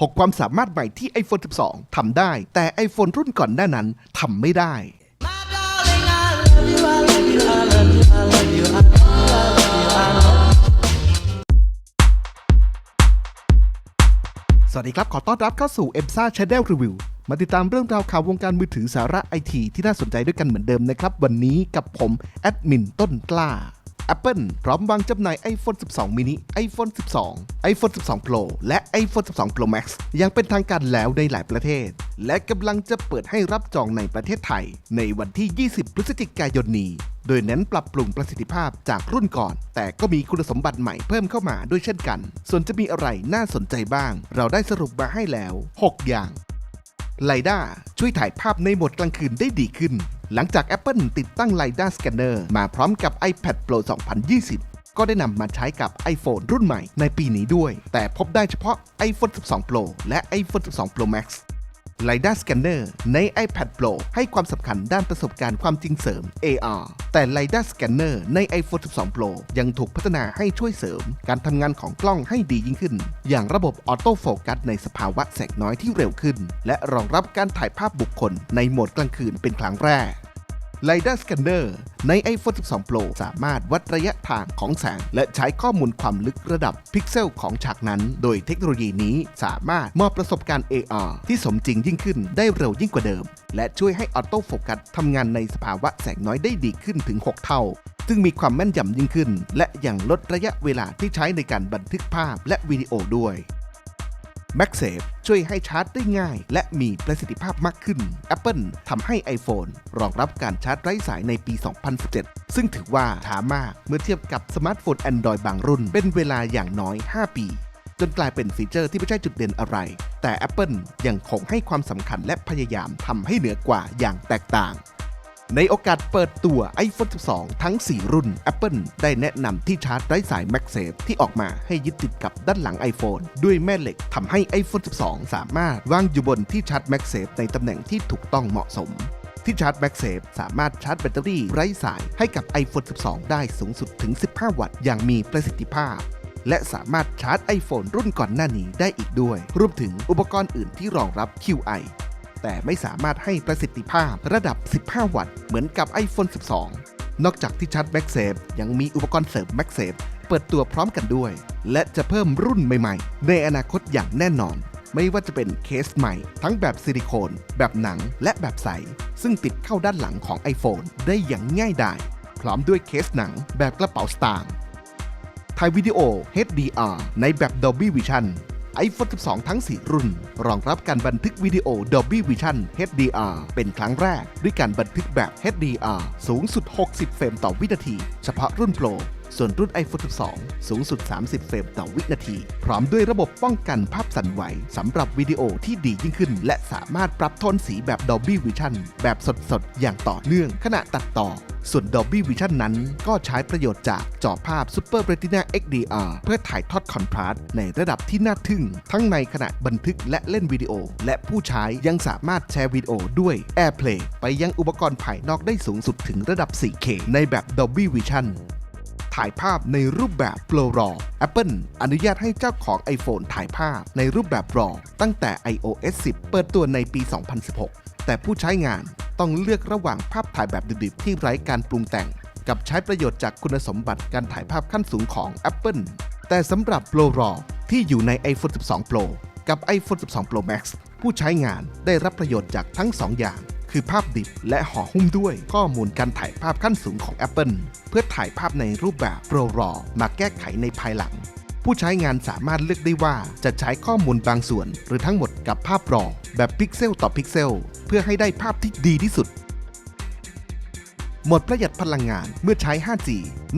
6 ความสามารถใหม่ที่ iPhone 12 ทำได้ แต่ iPhone รุ่นก่อนหน้านั้นทำไม่ได้ สวัสดีครับ ขอต้อนรับเข้าสู่ e m s a Channel Review มาติดตามเรื่องราวข่าววงการมือถือสาระไอทีที่น่าสนใจด้วยกันเหมือนเดิมนะครับ วันนี้กับผม แอดมินต้นกล้า Apple พร้อมวางจำหน่าย iPhone 12 mini iPhone 12 iPhone 12 Pro และ iPhone 12 Pro Max อยังเป็นทางการแล้วในหลายประเทศ และกำลังจะเปิดให้รับจองในประเทศไทย ในวันที่ 20 พฤศจิกายนนี้ โดยเน้นปรับปรุงประสิทธิภาพจากรุ่นก่อน แต่ก็มีคุณสมบัติใหม่เพิ่มเข้ามาด้วยเช่นกัน ส่วนจะมีอะไรน่าสนใจบ้าง เราได้สรุปมาให้แล้ว 6 อย่างไลด้าช่วยถ่ายภาพในโหมดกลางคืนได้ดีขึ้น หลังจาก Apple ติดตั้ง LiDAR Scanner มาพร้อมกับ iPad Pro 2020 ก็ได้นำมาใช้กับ iPhone รุ่นใหม่ในปีนี้ด้วย แต่พบได้เฉพาะ iPhone 12 Pro และ iPhone 12 Pro Max LiDAR Scanner ใน iPad Pro ให้ความสำคัญด้านประสบการณ์ความจริงเสริม AR แต่ LiDAR Scanner ใน iPhone 12 Pro ยังถูกพัฒนาให้ช่วยเสริม การทำงานของกล้องให้ดียิ่งขึ้น อย่างระบบออโต้โฟกัสในสภาวะแสงน้อยที่เร็วขึ้น และรองรับการถ่ายภาพบุคคลในโหมดกลางคืนเป็นครั้งแรก LiDAR Scanner ใน iPhone 12 Pro สามารถวัดระยะทางของแสง และใช้ข้อมูลความลึกระดับพิกเซลของฉากนั้น โดยเทคโนโลยีนี้สามารถมอบประสบการณ์ AR ที่สมจริงยิ่งขึ้นได้เร็วยิ่งกว่าเดิม และช่วยให้ออโต้โฟกัสทำงานในสภาวะแสงน้อยได้ดีขึ้นถึง 6 เท่า ซึ่งมีความแม่นยำยิ่งขึ้น และยังลดระยะเวลาที่ใช้ในการบันทึกภาพและวิดีโอด้วย MagSafe ช่วยให้ชาร์จได้ง่าย และมีประสิทธิภาพมากขึ้น Apple ทำให้ iPhone รองรับการชาร์จไร้สายในปี 2017 ซึ่งถือว่าช้ามากเมื่อเทียบกับสมาร์ทโฟน Android บางรุ่น เป็นเวลาอย่างน้อย 5 ปี จนกลายเป็นฟีเจอร์ที่ไม่ใช่จุดเด่นอะไร แต่ Apple ยังคงให้ความสำคัญและพยายามทำให้เหนือกว่าอย่างแตกต่าง ในโอกาสเปิดตัว iPhone 12 ทั้ง 4 รุ่น Apple ได้แนะนำที่ชาร์จไร้สาย MagSafe ที่ออกมาให้ยึดติดกับด้านหลัง iPhone ด้วยแม่เหล็กทำให้ iPhone 12 สามารถวางอยู่บนที่ชาร์จ MagSafe ในตำแหน่งที่ถูกต้องเหมาะสม ที่ชาร์จ MagSafe สามารถชาร์จแบตเตอรี่ไร้สายให้กับ iPhone 12 ได้สูงสุดถึง 15 วัตต์อย่างมีประสิทธิภาพและสามารถชาร์จ iPhone รุ่นก่อนหน้านี้ได้อีกด้วย รวมถึงอุปกรณ์อื่นที่รองรับ QI แต่ไม่สามารถให้ประสิทธิภาพระดับ 15 วัตต์ เหมือนกับ iPhone 12 นอกจากที่ชาร์จ MagSafe ยังมีอุปกรณ์เสริม MagSafe เปิดตัวพร้อมกันด้วย และจะเพิ่มรุ่นใหม่ๆ ในอนาคตอย่างแน่นอน ไม่ว่าจะเป็นเคสใหม่ ทั้งแบบซิลิโคน แบบหนังและแบบใส ซึ่งติดเข้าด้านหลังของ iPhone ได้อย่างง่ายดายพร้อมด้วยเคสหนังแบบกระเป๋าสตางค์ถ่ายวิดีโอ HDR ในแบบ Dolby Vision iPhone 12 ทั้ง 4 รุ่น รองรับการบันทึกวิดีโอ Dolby Vision HDR เป็นครั้งแรก ด้วยการบันทึกแบบ HDR สูงสุด 60 เฟรมต่อวินาที เฉพาะรุ่นโปร ส่วนรุ่น iPhone 12 สูงสุด 30 เฟรมต่อวินาที พร้อมด้วยระบบป้องกันภาพสั่นไหวสำหรับวิดีโอที่ดียิ่งขึ้น และสามารถปรับโทนสีแบบ Dolby Vision แบบสดๆ อย่างต่อเนื่องขณะตัดต่อ ส่วน Dolby Vision นั้นก็ใช้ประโยชน์จากจอภาพ Super Retina XDR เพื่อถ่ายทอดคอนทราสต์ในระดับที่น่าทึ่ง ทั้งในขณะบันทึกและเล่นวิดีโอ และผู้ใช้ยังสามารถแชร์วิดีโอด้วย AirPlay ไปยังอุปกรณ์ภายนอกได้สูงสุดถึงระดับ 4K ในแบบ Dolby Vision ถ่ายภาพในรูปแบบ Pro RAW Apple อนุญาตให้เจ้าของ iPhone ถ่ายภาพในรูปแบบ RAW ตั้งแต่ iOS 10 เปิดตัวในปี 2016 แต่ผู้ใช้งานต้องเลือกระหว่างภาพถ่ายแบบดิบๆที่ไร้การปรุงแต่ง กับใช้ประโยชน์จากคุณสมบัติการถ่ายภาพขั้นสูงของ Apple แต่สำหรับ Pro RAW ที่อยู่ใน iPhone 12 Pro กับ iPhone 12 Pro Max ผู้ใช้งานได้รับประโยชน์จากทั้ง 2 อย่าง คือภาพดิบและห่อหุ้มด้วยข้อมูลการถ่ายภาพขั้นสูงของ Apple เพื่อถ่ายภาพในรูปแบบ Pro RAW มาแก้ไขในภายหลัง ผู้ใช้งานสามารถเลือกได้ว่าจะใช้ข้อมูลบางส่วน หรือทั้งหมดกับภาพรอแบบพิกเซลต่อพิกเซล เพื่อให้ได้ภาพที่ดีที่สุดหมดประหยัดพลังงานเมื่อใช้ 5G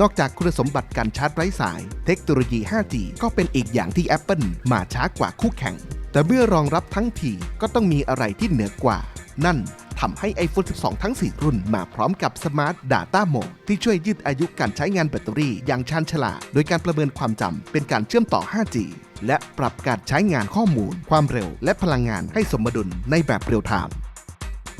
นอกจากคุณสมบัติการชาร์จไร้สาย เทคโนโลยี 5G ก็เป็นอีกอย่างที่ Apple มาช้ากว่าคู่แข่ง แต่เมื่อรองรับทั้งทีก็ต้องมีอะไรที่เหนือกว่า นั่น ทำให้ iPhone 12 ทั้ง 4 รุ่นมาพร้อมกับ Smart Data Mode ที่ช่วยยืดอายุการใช้งานแบตเตอรี่อย่างชาญฉลาด โดยการประเมินความจำเป็นการเชื่อมต่อ 5G และปรับการใช้งานข้อมูล ความเร็ว และพลังงานให้สมดุลในแบบเรียลไทม์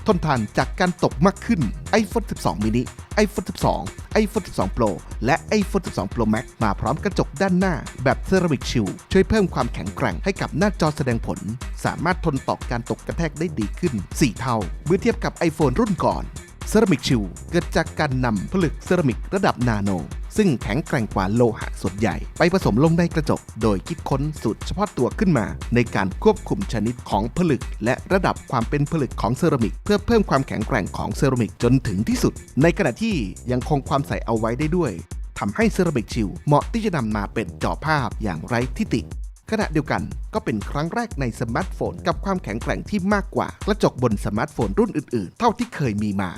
ทนทานจากการตกมากขึ้น iPhone 12 mini iPhone 12 iPhone 12 Pro และ iPhone 12 Pro Max มาพร้อมกระจกด้านหน้าแบบเซรามิกชิลช่วยเพิ่มความแข็งแกร่งให้กับหน้าจอแสดงผล สามารถทนต่อการตกกระแทกได้ดีขึ้น 4 เท่า เมื่อเทียบกับ iPhone รุ่นก่อนเซรามิกชิลเกิดจากการนำผลึกเซรามิกระดับนาโน ซึ่งแข็งแกร่งกว่าโลหะส่วนใหญ่ ไปผสมลงในกระจก โดยคิดค้นสูตรเฉพาะตัวขึ้นมา ในการควบคุมชนิดของผลึก และระดับความเป็นผลึกของเซรามิก เพื่อเพิ่มความแข็งแกร่งของเซรามิกจนถึงที่สุด ในขณะที่ยังคงความใสเอาไว้ได้ด้วยทำให้เซรามิกชิลเหมาะที่จะนำมาเป็นจอภาพอย่างไร้ที่ติขณะเดียวกันก็เป็นครั้งแรกในสมาร์ทโฟนกับความแข็งแกร่งที่มากกว่ากระจกบนสมาร์ทโฟนรุ่นอื่นๆ เท่าที่เคยมีมา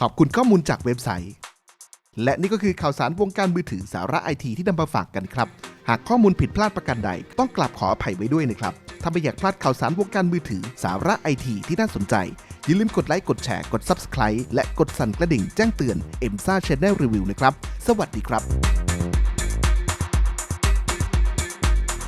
ขอบคุณข้อมูลจากเว็บไซต์ และนี่ก็คือข่าวสารวงการมือถือสาระไอทีที่นำมาฝากกันครับ หากข้อมูลผิดพลาดประการใด ต้องกลับขออภัยไว้ด้วยนะครับ ถ้าไม่อยากพลาดข่าวสารวงการมือถือสาระไอทีที่น่าสนใจ อย่าลืมกดไลค์ กดแชร์ กด Subscribe และกดสั่นกระดิ่งแจ้งเตือน e m s a Channel Review นะครับ สวัสดีครับ